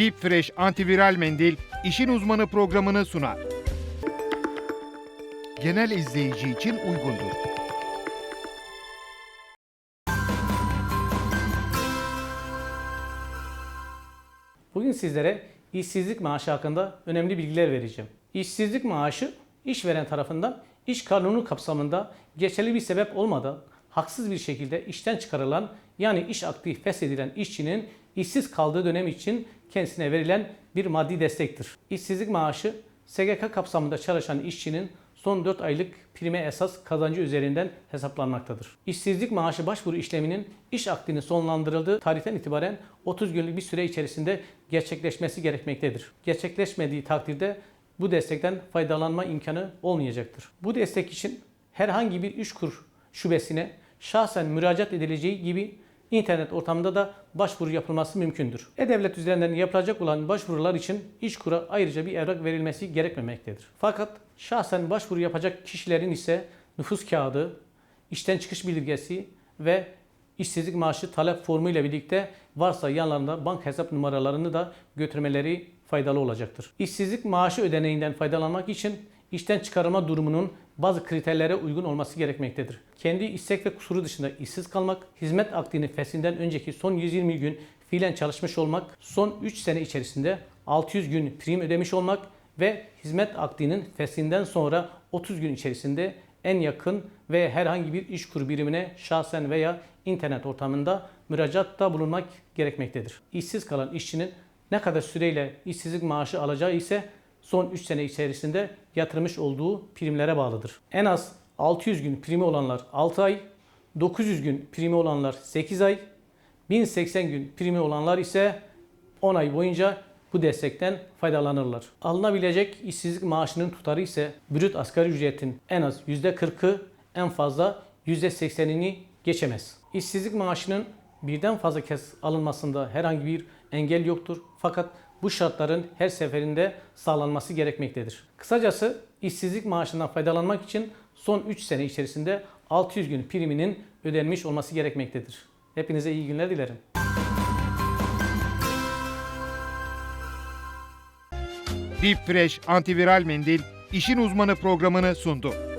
Deep Fresh antiviral mendil işin uzmanı programını sunar. Genel izleyici için uygundur. Bugün sizlere işsizlik maaşı hakkında önemli bilgiler vereceğim. İşsizlik maaşı işveren tarafından iş kanunu kapsamında geçerli bir sebep olmadan haksız bir şekilde işten çıkarılan yani iş akdi feshedilen işçinin işsiz kaldığı dönem için kendisine verilen bir maddi destektir. İşsizlik maaşı SGK kapsamında çalışan işçinin son 4 aylık prime esas kazancı üzerinden hesaplanmaktadır. İşsizlik maaşı başvuru işleminin iş akdinin sonlandırıldığı tarihten itibaren 30 günlük bir süre içerisinde gerçekleşmesi gerekmektedir. Gerçekleşmediği takdirde bu destekten faydalanma imkanı olmayacaktır. Bu destek için herhangi bir işkur şubesine şahsen müracaat edileceği gibi internet ortamında da başvuru yapılması mümkündür. E-Devlet üzerinden yapılacak olan başvurular için İşkur'a ayrıca bir evrak verilmesi gerekmemektedir. Fakat şahsen başvuru yapacak kişilerin ise nüfus kağıdı, işten çıkış bildirgesi ve işsizlik maaşı talep formu ile birlikte varsa yanlarında bank hesap numaralarını da götürmeleri faydalı olacaktır. İşsizlik maaşı ödeneğinden faydalanmak için işten çıkarılma durumunun bazı kriterlere uygun olması gerekmektedir. Kendi istek ve kusuru dışında işsiz kalmak, hizmet akdini feshinden önceki son 120 gün fiilen çalışmış olmak, son 3 sene içerisinde 600 gün prim ödemiş olmak ve hizmet akdinin feshinden sonra 30 gün içerisinde en yakın ve herhangi bir iş kur birimine şahsen veya internet ortamında müracaatta bulunmak gerekmektedir. İşsiz kalan işçinin ne kadar süreyle işsizlik maaşı alacağı ise son 3 sene içerisinde yatırmış olduğu primlere bağlıdır. En az 600 gün primi olanlar 6 ay, 900 gün primi olanlar 8 ay, 1080 gün primi olanlar ise 10 ay boyunca bu destekten faydalanırlar. Alınabilecek işsizlik maaşının tutarı ise brüt asgari ücretin en az %40'ı en fazla %80'ini geçemez. İşsizlik maaşının birden fazla kez alınmasında herhangi bir engel yoktur. Fakat bu şartların her seferinde sağlanması gerekmektedir. Kısacası işsizlik maaşından faydalanmak için son 3 sene içerisinde 600 gün priminin ödenmiş olması gerekmektedir. Hepinize iyi günler dilerim. Deep Fresh antiviral mendil işin uzmanı programını sundu.